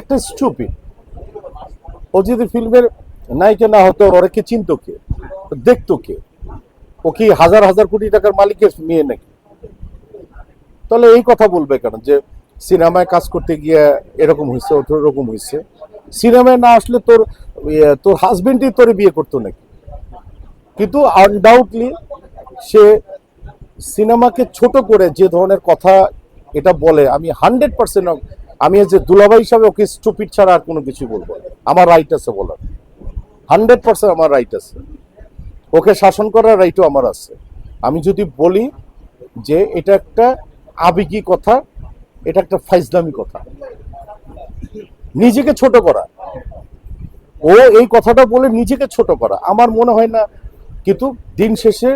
একটা স্টুপিড ও যদি ফিল্মের নায়িকা না হতো ওরা কে চিনত কে? দেখতো কে? ও কি হাজার হাজার কোটি টাকার মালিকের মেয়ে নাকি? তাহলে এই কথা বলবে কেন যে সিনেমায় কাজ করতে গিয়ে এরকম হয়েছে ওরকম হয়েছে সিনেমায় না আসলে তোর ইয়ে, তোর হাজবেন্ডই তোর বিয়ে করতো নাকি? কিন্তু আনডাউটলি সে সিনেমাকে ছোট করে যে ধরনের কথা এটা বলে আমি হান্ড্রেড পার্সেন্ট আমি যে দুলাভাই হিসাবে ওকে স্টুপিড ছাড়া আর কোনো কিছু বলব। আমার রাইট আছে বলার। হান্ড্রেড পার্সেন্ট আমার রাইট আছে। ওকে শাসন করার রাইটও আমার আছে। আমি যদি বলি যে এটা একটা আবেগী কথা, এটা একটা ফাইজলামি কথা। নিজেকে ছোট করা। ও এই কথাটা বলে নিজেকে ছোট করা। আমার মনে হয় না, কিন্তু দিন শেষে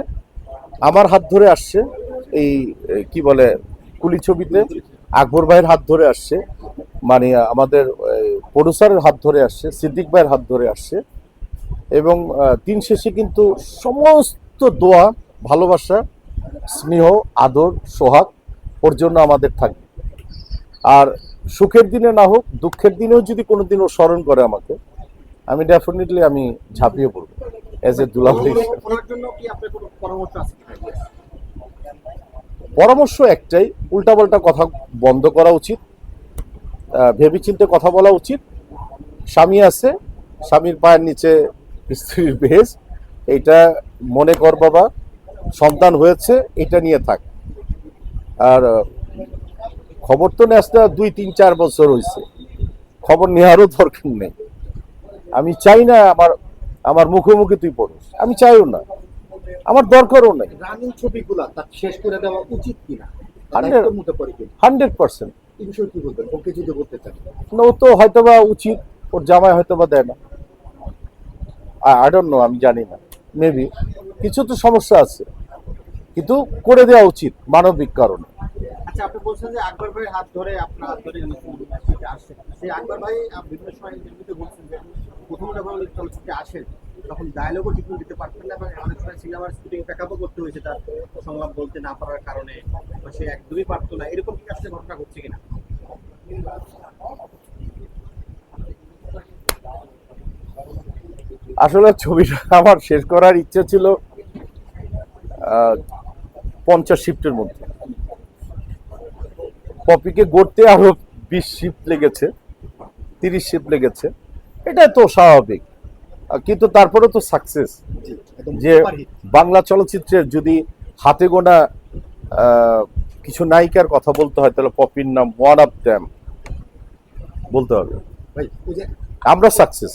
আমার হাত ধরে আসছে এই কি বলে, কুলি ছবিতে। আকবর ভাইয়ের হাত ধরে আসছে মানে আমাদের প্রডিউসারের হাত ধরে আসছে, সিদ্দিক ভাইয়ের হাত ধরে আসছে এবং দিন শেষে কিন্তু সমস্ত দোয়া, ভালোবাসা, স্নেহ, আদর, সোহাগ ওর জন্য আমাদের থাকবে। আর সুখের দিনে না হোক, দুঃখের দিনেও যদি কোনোদিন ও স্মরণ করে আমাকে, আমি ডেফিনেটলি আমি ঝাঁপিয়ে পড়ব এজ এ দুলাভাই হিসেবে। ওনার জন্য কি আপনার কোনো পরামর্শ একটাই, উল্টাপাল্টা কথা বন্ধ করা উচিত ভেবেচিন্তে কথা বলা উচিত। স্বামী আছে, স্বামীর পায়ের নিচে স্ত্রীর বেশ, এইটা মনে কর বাবা, সন্তান হয়েছে, এটা নিয়ে থাক। আর, খবর তো নেসটা দুই, তিন, চার বছর হয়েছে খবর নেওয়ারও দরকার নেই। আমি চাই না আমার আমার মুখোমুখি তুই পড়িস। আমি চাইও না। আমার দরকারও নেই। রানিং ছবিগুলো তার শেষ করে দেওয়া উচিত কিনা? Hundred percent. ওকে যদি বলতে চান। না, ও তো হয়তোবা উচিত ওর জামাই হয়তোবা দেয় না। আই ডোন্ট নো আমি জানি না। মেবি কিছু তো সমস্যা আছে। কিন্তু করে দেওয়া উচিত মানবিক কারণে। আচ্ছা আপনি বলছেন যে আকবর ভাইয়ের হাত ধরে আপনার হাত ধরে আসছে সেই আকবর ভাই বিভিন্ন সময় বলছেন যে প্রথম যখন চলচ্চিত্রে আসেন তখন ডায়লগও ঠিক দিতে পারতেন না এবং অনেক সময় সিনেমার শুটিং ব্যাকআপও করতে হয়েছে তার সংলাপ বলতে না পারার কারণে। সে একদমই পারতো না। এরকম কি আসলে ঘটনা ঘটছে কিনা? আসলে ছবিটা আমার শেষ করার ইচ্ছে ছিল পঞ্চাশ শিফটের মধ্যে। পপিকে গড়তে আরও বিশ শিফট লেগেছে, তিরিশ শিফট লেগেছে। এটা তো স্বাভাবিক। কিন্তু তারপরে তো সাকসেস যে বাংলা চলচ্চিত্রের যদি হাতে গোনা আহ, কিছু নায়িকার কথা বলতে হয় তাহলে পপির নাম ওয়ান অফ দ্যাম বলতে হবে। ভাই আমরা সাকসেস